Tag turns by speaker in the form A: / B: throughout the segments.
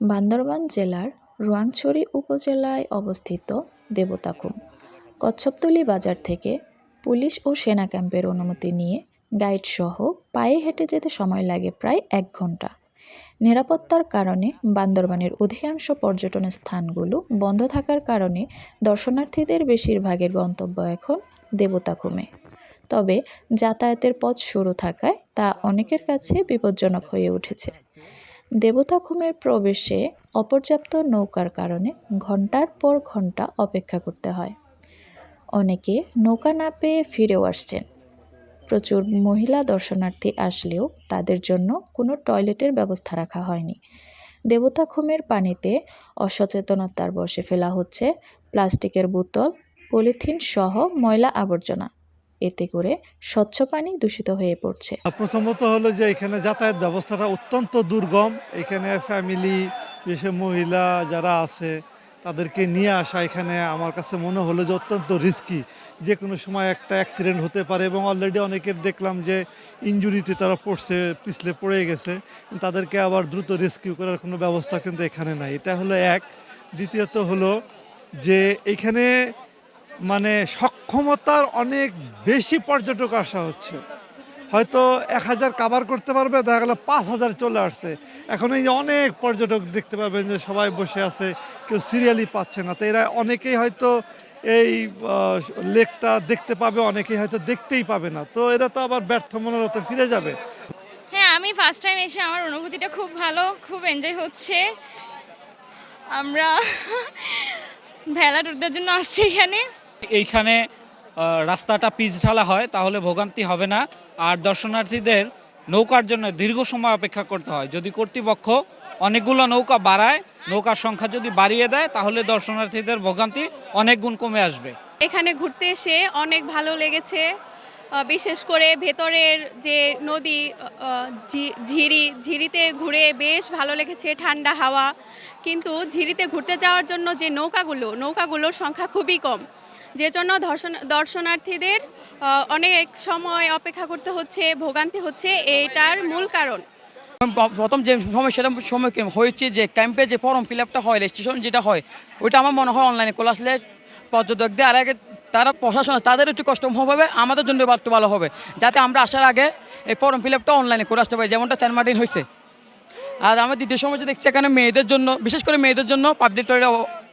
A: বান্দরবান জেলার রোয়াংছড়ি উপজেলায় অবস্থিত দেবতাখুম কচ্ছপতলী বাজার থেকে পুলিশ ও সেনা ক্যাম্পের অনুমতি নিয়ে গাইডসহ পায়ে হেঁটে যেতে সময় লাগে প্রায় এক ঘণ্টা নিরাপত্তার কারণে বান্দরবানের অধিকাংশ পর্যটন স্থানগুলো বন্ধ থাকার কারণে দর্শনার্থীদের বেশিরভাগের গন্তব্য এখন দেবতাখুমে তবে যাতায়াতের পথ শুরু থাকায় তা অনেকের কাছে বিপজ্জনক হয়ে উঠেছে। দেবতাখুমের প্রবেশে অপর্যাপ্ত নৌকার কারণে ঘণ্টার পর ঘণ্টা অপেক্ষা করতে হয়। অনেকে নৌকা না পেয়ে ফিরেও আসছেন। প্রচুর মহিলা দর্শনার্থী আসলেও তাদের জন্য কোনো টয়লেটের ব্যবস্থা রাখা হয়নি। দেবতাখুমের পানিতে অসচেতনতার বসে ফেলা হচ্ছে প্লাস্টিকের বোতল, পলিথিন সহ ময়লা আবর্জনা। এতে করে স্বচ্ছ পানি দূষিত হয়ে পড়ছে।
B: প্রথমত হলো যে এখানে যাতায়াত ব্যবস্থাটা অত্যন্ত দুর্গম। এখানে ফ্যামিলি বিশেষ মহিলা যারা আছে, তাদেরকে নিয়ে আসা এখানে আমার কাছে মনে হলো যে অত্যন্ত রিস্কি যে কোনো সময় একটা অ্যাক্সিডেন্ট হতে পারে এবং অলরেডি অনেকের দেখলাম যে ইঞ্জুরিতে তারা পড়ছে, পিছলে পড়ে গেছে। তাদেরকে আবার দ্রুত রেস্কিউ করার কোনো ব্যবস্থা কিন্তু এখানে নাই। এটা হলো এক। দ্বিতীয়ত হলো যে এখানে মানে সক্ষমতার অনেক বেশি পর্যটক আসা হচ্ছে। হয়তো এক হাজার কাবার করতে পারবে, দেখা গেলো পাঁচ হাজার চলে আসছে। এখন এই অনেক পর্যটক দেখতে পাবেন যে সবাই বসে আছে, কেউ সিরিয়ালি পাচ্ছে না। তো এরা অনেকেই হয়তো এই লেকটা দেখতে পাবে, অনেকেই হয়তো দেখতেই পাবে না। তো এরা তো আবার ব্যর্থ মনোরথে ফিরে যাবে।
C: হ্যাঁ আমি ফার্স্ট টাইম এসে আমার অনুভূতিটা খুব ভালো, খুব এনজয় হচ্ছে। আমরা ভেলা টুরদের জন্য আসছি এখানে।
D: এইখানে রাস্তাটা পিচ ঢালা হয়, তাহলে ভোগান্তি হবে না। আর দর্শনার্থীদের নৌকার জন্য দীর্ঘ সময় অপেক্ষা করতে হয়। যদি কর্তৃপক্ষ অনেকগুলো নৌকা বাড়ায়, নৌকার সংখ্যা যদি বাড়িয়ে দেয়, তাহলে দর্শনার্থীদের ভোগান্তি অনেক গুণ কমে আসবে।
E: এখানে ঘুরতে এসে অনেক ভালো লেগেছে। বিশেষ করে ভেতরের যে নদী ঝিরি, ঝিরিতে ঘুরে বেশ ভালো লেগেছে ঠান্ডা হাওয়া। কিন্তু ঝিরিতে ঘুরতে যাওয়ার জন্য যে নৌকাগুলো, নৌকাগুলোর সংখ্যা খুবই কম। যে জন্য দর্শন দর্শনার্থীদের অনেক সময় অপেক্ষা করতে হচ্ছে, ভোগান্তি হচ্ছে এটার মূল কারণ।
F: প্রথম যে সমস্যাটা সম্মুখীন হয়েছে যে ক্যাম্পে যে ফর্ম ফিল আপটা হয় রেজিস্ট্রেশন যেটা হয়, ওইটা আমার মনে হয় অনলাইনে করে আসলে পর্যটকদের আর তারা প্রশাসন তাদের একটু কষ্ট হবে আমাদের জন্য একটু ভালো হবে। যাতে আমরা আসার আগে এই ফর্ম ফিল আপটা অনলাইনে করে আসতে পারি যেমনটা চার মার্টিন হয়েছে। আর আমার দ্বিতীয় সমস্যা দেখছি এখানে মেয়েদের জন্য বিশেষ করে মেয়েদের জন্য পাবলিক টয়লেট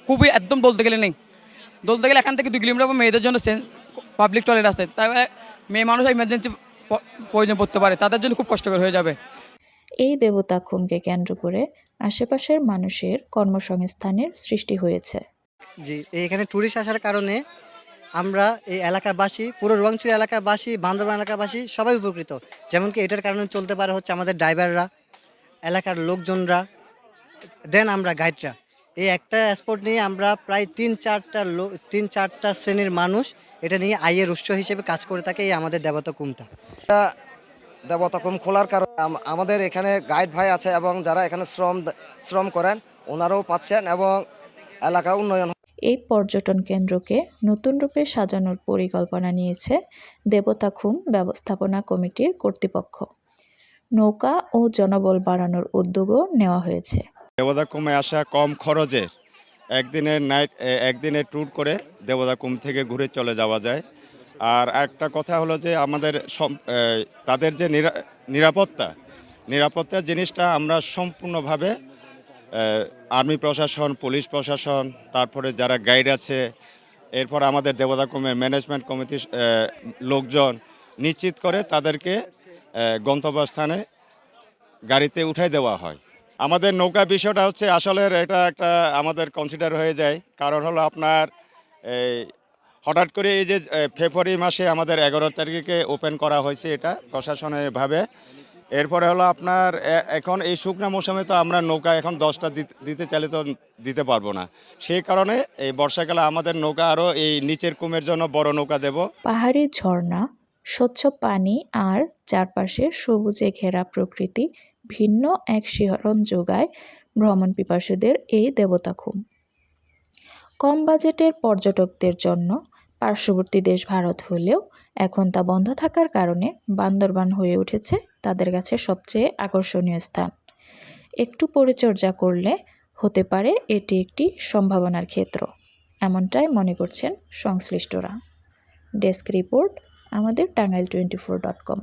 F: খুবই একদম বলতে গেলে নেই। বলতে গেলে এখান থেকে দুই কিলোমিটার পর মেয়েদের জন্য চেঞ্জ পাবলিক টয়লেট আছে। তাই মেয়ে মানুষ ইমার্জেন্সি প্রয়োজন পড়তে পারে তাদের জন্য খুব কষ্টকর হয়ে যাবে।
A: এই দেবতাখুমকে কেন্দ্র করে আশেপাশের মানুষের কর্মসংস্থানের সৃষ্টি হয়েছে।
G: জি এখানে ট্যুরিস্ট আসার কারণে আমরা এই এলাকাবাসী, পুরো রোয়াংচুরি এলাকাবাসী, বান্দরবান এলাকাবাসী সবাই উপকৃত। যেমন কি এটার কারণে চলতে পারে হচ্ছে আমাদের ড্রাইভাররা, এলাকার লোকজনরা, দেন আমরা গাইডরা। এই একটা স্পট নিয়ে আমরা প্রায় তিন চারটা লো- তিন চারটা শ্রেণির মানুষ এটা নিয়ে আয়ের উৎস হিসেবে কাজ করে থাকে এই আমাদের দেবতা কুমটা।
H: দেবতাকুম খোলার কারণে আমাদের এখানে গাইড ভাই আছে এবং যারা এখানে শ্রম শ্রম করেন, ওনারাও পাচ্ছেন এবং এলাকা উন্নয়ন
A: এই পর্যটন কেন্দ্রকে নতুন রূপে সাজানোর পরিকল্পনা নিয়েছে দেবতাখুম ব্যবস্থাপনা কমিটির কর্তৃপক্ষ। নৌকা ও জনবল বাড়ানোর উদ্যোগও নেওয়া হয়েছে।
I: দেবদাকুমে আসা কম খরচের একদিনের নাইট একদিনের ট্যুর করে দেবদাকুম থেকে ঘুরে চলে যাওয়া যায়। আর একটা কথা হলো যে আমাদের তাদের যে নিরা- নিরাপত্তা, নিরাপত্তার জিনিসটা আমরা সম্পূর্ণভাবে আর্মি প্রশাসন, পুলিশ প্রশাসন, তারপরে যারা গাইড আছে, এরপর আমাদের দেবদাকুমের ম্যানেজমেন্ট কমিটির লোকজন নিশ্চিত করে তাদেরকে গন্তব্যস্থানে গাড়িতে উঠাই দেওয়া হয়। আমাদের নৌকা বিষয়টা হচ্ছে আসলে এটা একটা আমাদের কনসিডার হয়ে যায়। কারণ হলো আপনার, এই হঠাৎ করে এই যে ফেব্রুয়ারি মাসে আমাদের এগারো তারিখে ওপেন করা হয়েছে এটা প্রশাসনের ভাবে। এরপরে হলো আপনার এখন এই শুকনা মৌসুমে তো আমরা নৌকা এখন দশটা দিতে- চাইলে তো দিতে পারব না। সেই কারণে এই বর্ষাকালে আমাদের নৌকা আরও এই নিচের কুমের জন্য বড় নৌকা দেব।
A: পাহাড়ি ঝর্ণা, স্বচ্ছ পানি আর চারপাশে সবুজে ঘেরা প্রকৃতি ভিন্ন এক শিহরণ যোগায় ভ্রমণ পিপাসুদের এই দেবতাখুম কম বাজেটের পর্যটকদের জন্য পার্শ্ববর্তী দেশ ভারত হলেও এখন তা বন্ধ থাকার কারণে বান্দরবান হয়ে উঠেছে তাদের কাছে সবচেয়ে আকর্ষণীয় স্থান। একটু পরিচর্যা করলে হতে পারে এটি একটি সম্ভাবনার ক্ষেত্র, এমনটাই মনে করছেন সংশ্লিষ্টরা। ডেস্ক রিপোর্ট আমাদের Tangail twenty four dot com